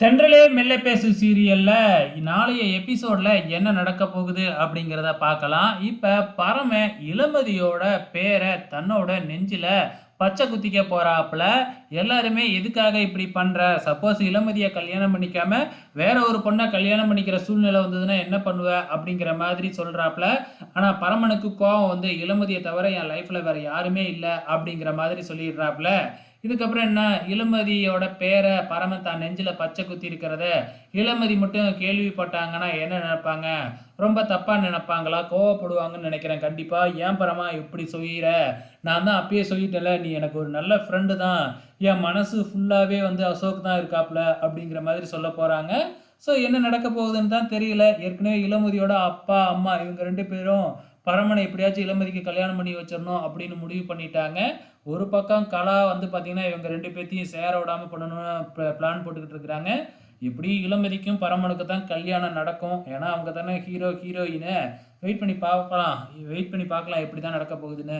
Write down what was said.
தென்றலே மெல்ல பேசு சீரியல்ல நாளைய எபிசோட்ல என்ன நடக்க போகுது அப்படிங்கிறத பார்க்கலாம். இப்ப பரம இளமதியோட பேரை தன்னோட நெஞ்சில பச்சை குத்திக்க போகிறாப்புல எல்லாருமே எதுக்காக இப்படி பண்ணுற சப்போஸ் இளமதியை கல்யாணம் பண்ணிக்காமல் வேற ஒரு பொண்ணை கல்யாணம் பண்ணிக்கிற சூழ்நிலை வந்ததுன்னா என்ன பண்ணுவ? அப்படிங்கிற மாதிரி சொல்கிறாப்புல ஆனால் பரமனுக்கு கோவம் வந்து இளமதியை தவிர என் லைஃப்பில் வேறு யாருமே இல்லை அப்படிங்கிற மாதிரி சொல்லிடுறாப்புல. இதுக்கப்புறம் என்ன? இளமதியோட பேரை பரமன் தான் நெஞ்சில் பச்சை குத்தி இருக்கிறத இளமதி மட்டும் கேள்விப்பட்டாங்கன்னா என்ன நினைப்பாங்க? ரொம்ப தப்பாக நினைப்பாங்களா? கோவப்படுவாங்கன்னு நினைக்கிறேன். கண்டிப்பாக ஏன் பரமா இப்படி சொல்லிற நான் தான் அப்பயே சொல்லிட்டேல நீ எனக்கு ஒரு நல்ல ஃப்ரெண்டு தான். என் மனசு ஃபுல்லாகவே வந்து அசோக் தான் இருக்காப்ல அப்படிங்கிற மாதிரி சொல்ல போகிறாங்க ஸோ என்ன நடக்க போகுதுன்னு தான் தெரியல. ஏற்கனவே இளமதியோட அப்பா அம்மா இவங்க ரெண்டு பேரும் பரமனை எப்படியாச்சும் இளமதிக்கு கல்யாணம் பண்ணி வச்சிடணும் அப்படின்னு முடிவு பண்ணிட்டாங்க. ஒரு பக்கம் கலா வந்து பார்த்திங்கன்னா இவங்க ரெண்டு பேர்த்தையும் சேர விடாமல் பண்ணணும்னு பிளான் போட்டுக்கிட்டு இருக்கிறாங்க. இப்படி இளமதிக்கும் பரமனுக்கு தான் கல்யாணம் நடக்கும். ஏன்னா அவங்க தானே ஹீரோ ஹீரோயினு வெயிட் பண்ணி பார்க்கலாம் வெயிட் பண்ணி பார்க்கலாம் எப்படி தான் நடக்க போகுதுன்னு.